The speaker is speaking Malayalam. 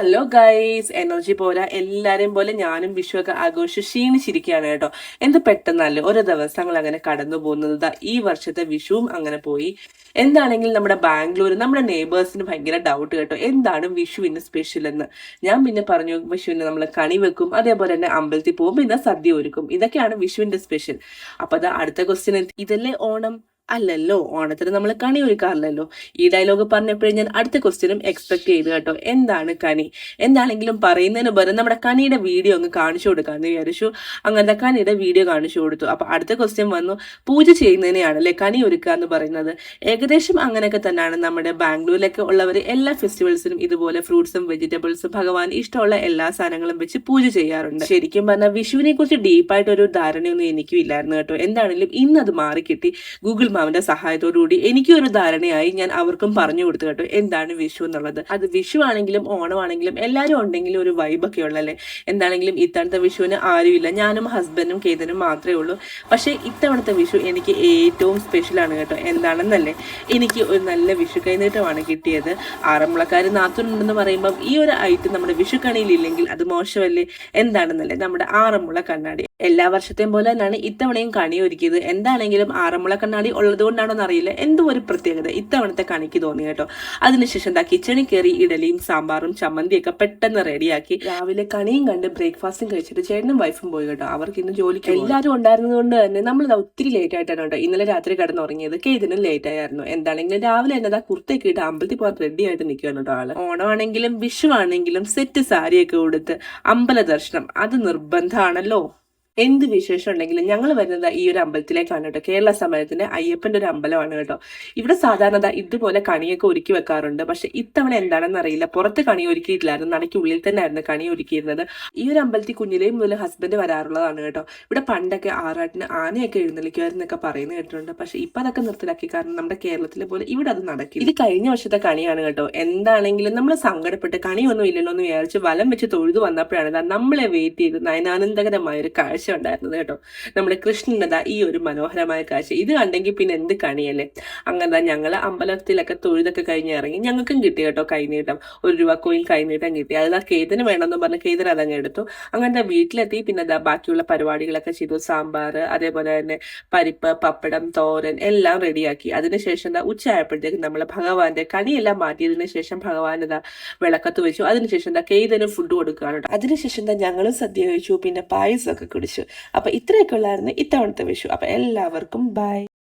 ഹലോ ഗൈസ് എനർജി പോലെ എല്ലാവരെയും പോലെ ഞാനും വിഷു ഒക്കെ ആഘോഷിച്ച് ക്ഷീണിച്ചിരിക്കുകയാണ് കേട്ടോ. എന്ത് പെട്ടെന്നല്ലേ ഓരോ ദിവസങ്ങൾ അങ്ങനെ കടന്നു പോകുന്നത്. ഈ വർഷത്തെ വിഷുവും അങ്ങനെ പോയി. എന്താണെങ്കിൽ നമ്മുടെ ബാംഗ്ലൂർ നമ്മുടെ നെയ്ബേഴ്സിന് ഭയങ്കര ഡൗട്ട് കേട്ടോ. എന്താണ് വിഷുവിന് സ്പെഷ്യൽ എന്ന്? ഞാൻ പിന്നെ പറഞ്ഞു വിഷുവിന് നമ്മൾ കണി വെക്കും അതേപോലെ തന്നെ അമ്പലത്തിൽ പോകും പിന്നെ സദ്യ ഒരുക്കും. ഇതൊക്കെയാണ് വിഷുവിന്റെ സ്പെഷ്യൽ അപ്പൊ അടുത്ത ക്വസ്റ്റ്യൻ ഇതല്ലേ ഓണം? അല്ലല്ലോ ഓണത്തിന് നമ്മൾ കണി ഒരുക്കാറില്ലല്ലോ. ഈ ഡയലോഗ് പറഞ്ഞപ്പോഴും ഞാൻ അടുത്ത ക്വസ്റ്റ്യനും എക്സ്പെക്ട് ചെയ്തു കേട്ടോ. എന്താണ് കണി? എന്താണെങ്കിലും പറയുന്നതിന് പകരം നമ്മുടെ കണിയുടെ വീഡിയോ അങ്ങ് കാണിച്ചു കൊടുക്കാമെന്ന് വിചാരിച്ചു. അങ്ങനത്തെ കണിയുടെ വീഡിയോ കാണിച്ചു കൊടുത്തു. അപ്പൊ അടുത്ത ക്വസ്റ്റ്യൻ വന്നു പൂജ ചെയ്യുന്നതിനെയാണ് ചെയ്യുന്നതിനെയാണല്ലേ കണി ഒരുക്കുക എന്ന് പറയുന്നത്. ഏകദേശം അങ്ങനെയൊക്കെ തന്നെയാണ് നമ്മുടെ ബാംഗ്ലൂരിലൊക്കെ ഉള്ളവർ എല്ലാ ഫെസ്റ്റിവൽസിനും ഇതുപോലെ ഫ്രൂട്ട്സും വെജിറ്റബിൾസും ഭഗവാൻ ഇഷ്ടമുള്ള എല്ലാ സാധനങ്ങളും വെച്ച് പൂജ ചെയ്യാറുണ്ട്. ശരിക്കും പറഞ്ഞാൽ വിഷുവിനെ കുറിച്ച് ഡീപ്പായിട്ട് ഒരു ധാരണയൊന്നും എനിക്കും ഇല്ലായിരുന്നു കേട്ടോ. എന്താണെങ്കിലും ഇന്ന് അത് മാറിക്കിട്ടി. ഗൂഗിൾ മാമിന്റെ സഹായത്തോടുകൂടി എനിക്കും ഒരു ധാരണയായി ഞാൻ അവർക്കും പറഞ്ഞു കൊടുത്തു കേട്ടോ എന്താണ് വിഷു എന്നുള്ളത്. അത് വിഷു ആണെങ്കിലും ഓണമാണെങ്കിലും എല്ലാവരും ഉണ്ടെങ്കിലും ഒരു വൈബൊക്കെ ഉള്ളല്ലേ എന്താണെങ്കിലും ഇത്തവണത്തെ വിഷുവിന് ആരുമില്ല. ഞാനും ഹസ്ബൻഡും കേതനും മാത്രമേ ഉള്ളൂ. പക്ഷേ ഇത്തവണത്തെ വിഷു എനിക്ക് ഏറ്റവും സ്പെഷ്യലാണ് കേട്ടോ. എന്താണെന്നല്ലേ? എനിക്ക് ഒരു നല്ല വിഷു കൈനീട്ടമാണ് കിട്ടിയത്. ആറന്മുളക്കാർ നാത്തുണ്ടെന്ന് പറയുമ്പം ഈ ഒരു ഐറ്റം നമ്മുടെ വിഷു കണിയിലില്ലെങ്കിൽ അത് മോശമല്ലേ? എന്താണെന്നല്ലേ? നമ്മുടെ ആറന്മുള കണ്ണാടി. എല്ലാ വർഷത്തെയും പോലെ തന്നെയാണ് ഇത്തവണയും കണി ഒരുക്കിയത് എന്താണെങ്കിലും ആറന്മുള കണ്ണാടി ഉള്ളത് കൊണ്ടാണോന്ന് അറിയില്ല എന്തോ ഒരു പ്രത്യേകത ഇത്തവണത്തെ കണിക്ക് തോന്നി കേട്ടോ. അതിനുശേഷം എന്താ കിച്ചണിൽ കയറി ഇഡലിയും സാമ്പാറും ചമ്മന്തിയൊക്കെ പെട്ടെന്ന് റെഡിയാക്കി. രാവിലെ കണിയും കണ്ട് ബ്രേക്ക്ഫാസ്റ്റും കഴിച്ചിട്ട് ചേട്ടനും വൈഫും പോയി കേട്ടോ. അവർക്ക് ഇന്ന് ജോലിക്ക് എല്ലാവരും ഉണ്ടായിരുന്നത് കൊണ്ട് തന്നെ നമ്മൾ ഒത്തിരി ലേറ്റ് ആയിട്ടാണ് കേട്ടോ. ഇന്നലെ രാത്രി കിടന്നുറങ്ങിയത്. കേതിനും ലേറ്റ് ആയിരുന്നു. എന്താണെങ്കിലും രാവിലെ എന്നതാ കുർത്തയൊക്കെ ഇട്ട് അമ്പലത്തിൽ പോകാൻ റെഡി ആയിട്ട് നിൽക്കുകയാണ് കേട്ടോ ആൾ. ഓണമാണെങ്കിലും വിഷു ആണെങ്കിലും സെറ്റ് സാരിയൊക്കെ കൊടുത്ത് അമ്പല ദർശനം. അത് നിർബന്ധമാണല്ലോ. എന്ത് വിശേഷം ഉണ്ടെങ്കിലും ഞങ്ങൾ വരുന്നത് ഈ ഒരു അമ്പലത്തിലേക്കാണ് കേട്ടോ. കേരള സമയത്തിന്റെ അയ്യപ്പന്റെ ഒരു അമ്പലമാണ് കേട്ടോ. ഇവിടെ സാധാരണ ഇതുപോലെ കണിയൊക്കെ ഒരുക്കി വെക്കാറുണ്ട്. പക്ഷെ ഇത്തവണ എന്താണെന്ന് അറിയില്ല. പുറത്ത് കണി ഒരുക്കിയിട്ടില്ലായിരുന്നു. നടയ്ക്ക് ഉള്ളിൽ തന്നെ ആയിരുന്നു കണി ഒരുക്കിയിരുന്നത്. ഈ ഒരു അമ്പലത്തിൽ കുഞ്ഞിലെയും മുതൽ ഹസ്ബൻഡ് വരാറുള്ളതാണ് കേട്ടോ. ഇവിടെ പണ്ടൊക്കെ ആറാട്ടിന് ആനയൊക്കെ എഴുന്നള്ളിക്കുമായിരുന്നൊക്കെ പറയുന്നത് കേട്ടിട്ടുണ്ട്. പക്ഷെ ഇപ്പൊ അതൊക്കെ നിർത്തലാക്കി കാരണം നമ്മുടെ കേരളത്തിലെ പോലെ ഇവിടെ അത് നടക്കില്ല. ഇത് കഴിഞ്ഞ വർഷത്തെ കണിയാണ് കേട്ടോ. എന്താണെങ്കിലും നമ്മൾ സങ്കടപ്പെട്ട് കണിയൊന്നും ഇല്ലല്ലോ എന്ന് വിചാരിച്ച് വലം വെച്ച് തൊഴുതു വന്നപ്പോഴാണ് നമ്മളെ വെയിറ്റ് ചെയ്ത് നയനാനന്ദകരമായ ഒരു കാഴ്ച ഉണ്ടായിരുന്നത് കേട്ടോ. നമ്മുടെ കൃഷ്ണനത ഈ ഒരു മനോഹരമായ കാഴ്ച. ഇത് കണ്ടെങ്കിൽ പിന്നെ എന്ത് കണിയല്ലേ? അങ്ങനെ ഞങ്ങൾ അമ്പലത്തിലൊക്കെ തൊഴുതൊക്കെ കഴിഞ്ഞ് ഇറങ്ങി ഞങ്ങൾക്കും കിട്ടി കേട്ടോ കൈനീട്ടം. ഒരു രൂപ കോയിൻ കൈനീട്ടം കിട്ടി. അത് ആ കേതിന് വേണമെന്ന് പറഞ്ഞ് കേതിന് അതങ്ങ് എടുത്തു. അങ്ങനെ വീട്ടിലെത്തി. പിന്നെ ദാ ബാക്കിയുള്ള പരിപാടികളൊക്കെ ചെയ്തു. സാമ്പാർ അതേപോലെ തന്നെ പരിപ്പ് പപ്പടം തോരൻ എല്ലാം റെഡിയാക്കി. അതിനുശേഷം എന്താ ഉച്ചയായപ്പോഴത്തേക്ക് നമ്മൾ ഭഗവാന്റെ കണിയെല്ലാം മാറ്റിയതിനു ശേഷം ഭഗവാൻ എന്താ വിളക്കത്ത് വെച്ചു. അതിനുശേഷം എന്താ കെയ്തനും ഫുഡ് കൊടുക്കുകയാണ് അതിനുശേഷം എന്താ ഞങ്ങളും സദ്യ കഴിച്ചു. പിന്നെ പായസമൊക്കെ കുടിച്ചു അപ്പൊ ഇത്രയൊക്കെ ഉള്ളായിരുന്നു ഇത്തവണത്തെ വിഷു. അപ്പോൾ എല്ലാവർക്കും ബൈ.